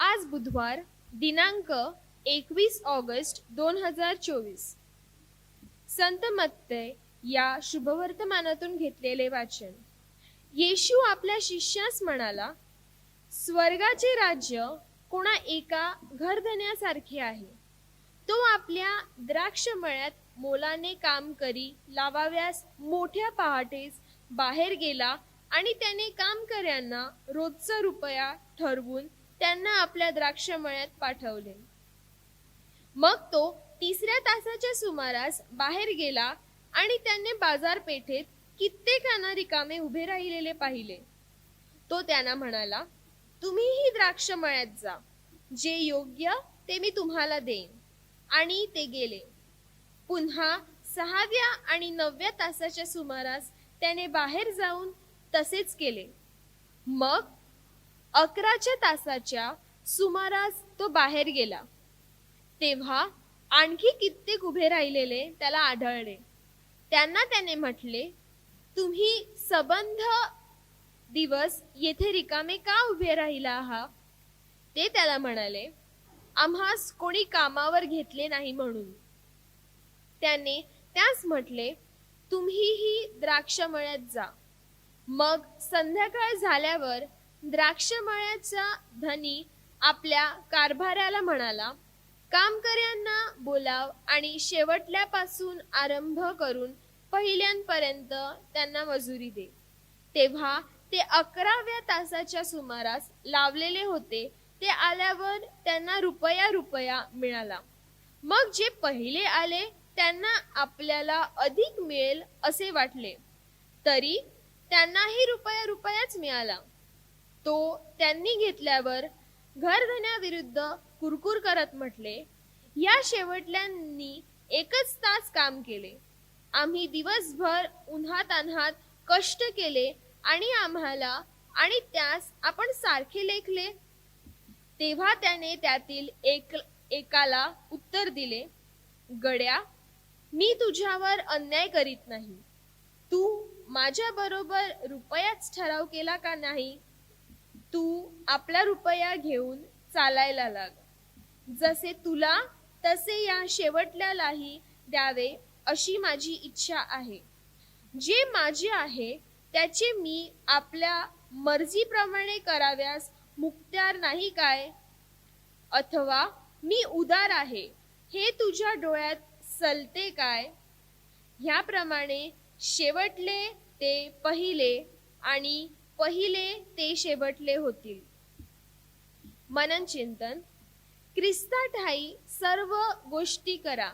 आज बुधवार दिनांक एकवीस ऑगस्ट दोन हजार चोवीस. संत मत्तय या शुभवर्तमानातून घेतलेले वाचन. येशू आपल्या शिष्यास म्हणाला स्वर्गाचे राज्य कोणा एका घरधन्यासारखे आहे. तो आपल्या द्राक्षमळ्यात मोलाने काम करी लावाव्यास मोठ्या पहाटेस बाहेर गेला आणि त्याने कामकर्यांना रोजचा रुपया ठरवून त्यांना आपल्या द्राक्षमळ्यात पाठवले. मग तो तिसऱ्या तासाच्या सुमारास बाहेर गेला आणि त्याने बाजारपेठेत कित्येकांना रिकामे उभे राहिलेले पाहिले. तो त्यांना म्हणाला तुम्हीही द्राक्षमळ्यात जा. जे योग्य ते मी तुम्हाला देईन. आणि ते गेले. पुन्हा सहाव्या आणि नवव्या तासाच्या सुमारास त्याने बाहेर जाऊन तसेच केले. मग अकराच्या तासाच्या सुमारास तो बाहेर गेला. तेव्हा आणखी कित्येक उभे राहिलेले त्याला आढळले. त्यांना त्याने म्हटले तुम्ही सबंध दिवस येथे रिकामे का उभे राहिला आहात? ते त्याला म्हणाले आम्हास कोणी कामावर घेतले नाही म्हणून. त्याने त्यास म्हटले तुम्हीही द्राक्षमळ्यात जा. मग संध्याकाळ झाल्यावर द्राक्षमळ्याचा धनी आपल्या कारभाऱ्याला म्हणाला कामकर्यांना बोलाव आणि शेवटल्यापासून आरंभ करून पहिल्यांपर्यंत त्यांना मजुरी दे. तेव्हा ते अकराव्या तासाच्या सुमारास लावलेले होते. ते आल्यावर त्यांना रुपया रुपया मिळाला. मग जे पहिले आले त्यांना आपल्याला अधिक मिळेल असे वाटले. तरी त्यांनाही रुपया रुपयाच मिळाला. तो त्यांनी घेतल्यावर घरधन्याविरुद्ध कुरकुर करत म्हटले या शेवटल्यांनी एकच तास काम केले. आम्ही दिवसभर उन्हात अन्हात कष्ट केले आणि आम्हाला आणि त्यास आपण सारखे लेखले. तेव्हा त्याने त्यातील एक एकाला उत्तर दिले गड्या मी तुझ्यावर अन्याय करीत नाही. तू माझ्या बरोबर रुपयाच ठराव केला का नाही? तू आपला रुपया घेऊन चालायला लाग. जसे तुला तसे या शेवटल्यालाही द्यावे अशी माझी इच्छा आहे. जे माझे आहे त्याचे मी आपल्या मर्जीप्रमाणे कराव्यास मुक्त्यार नाही काय? अथवा मी उदार आहे हे तुझ्या डोळ्यात सलते काय? ह्याप्रमाणे शेवटले ते पहिले आणि पहिले ते शेवटले होतील. मनन चिंतन ख्रिस्ता ठाई सर्व गोष्टी करा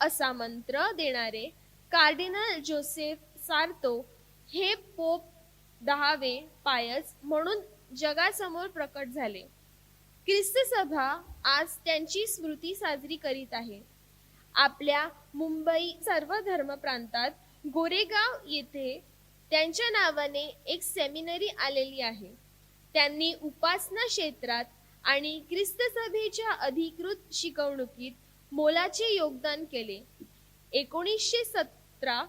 असा मंत्र देणारे कार्डिनल जोसेफ सार्तो हे पोप दहावे पायस म्हणून जगासमोर प्रकट झाले. ख्रिस्त सभा आज त्यांची स्मृती साजरी करीत आहे. आपल्या मुंबई सर्व धर्म प्रांतात गोरेगाव येथे त्यांच्या नावाने एक सेमिनरी आलेली आहे. त्यांनी उपासना क्षेत्रात आणि ख्रिस्त सभेच्या अधिकृत शिकवणुकीत मोलाचे योगदान केले. एकोणीसशे सतरा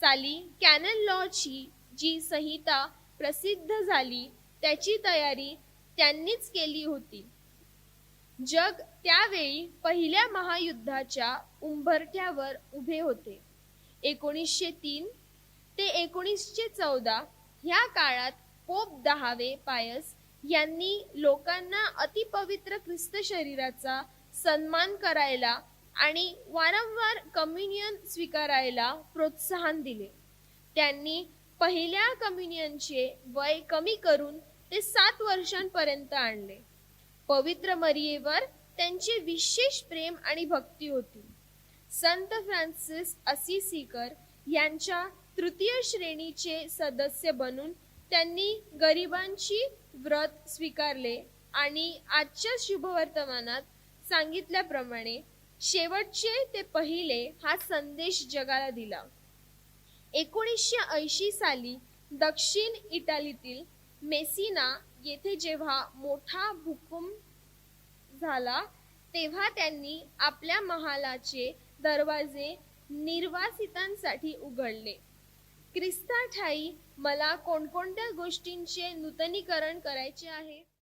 साली कॅनन लॉची जी संहिता प्रसिद्ध झाली त्याची तयारी त्यांनीच केली होती. जग त्यावेळी पहिल्या महायुद्धाच्या उंबरठ्यावर उभे होते. एकोणीसशे तीन एकोणीसशे चौदा ह्या काळात पोप दहावे पायस यांनी लोकांना अतिपवित्र ख्रिस्त शरीराचा सन्मान करायला आणि वारंवार कम्युनियन स्वीकारायला प्रोत्साहन दिले. त्यांनी पहिल्या कम्युनियनचे वय कमी करून ते सात वर्षांपर्यंत आणले. पवित्र मरियेवर त्यांचे विशेष प्रेम आणि भक्ती होती. संत फ्रान्सिस असिसीकर यांच्या तृतीय श्रेणीचे सदस्य बनून त्यांनी गरिबांची व्रत स्वीकारले आणि आजच्या शुभवर्तमानात सांगितल्याप्रमाणे शेवटचे ते पहिले हा संदेश जगाला दिला. एकोणीसशे ऐंशी साली दक्षिण इटालीतील मेसिना येथे जेव्हा मोठा भूकंप झाला तेव्हा त्यांनी आपल्या महालाचे दरवाजे निर्वासितांसाठी उघडले. ख्रिस्ता ठाई मला कोणकोणत्या गोष्टींचे नूतनीकरण करायचे आहे?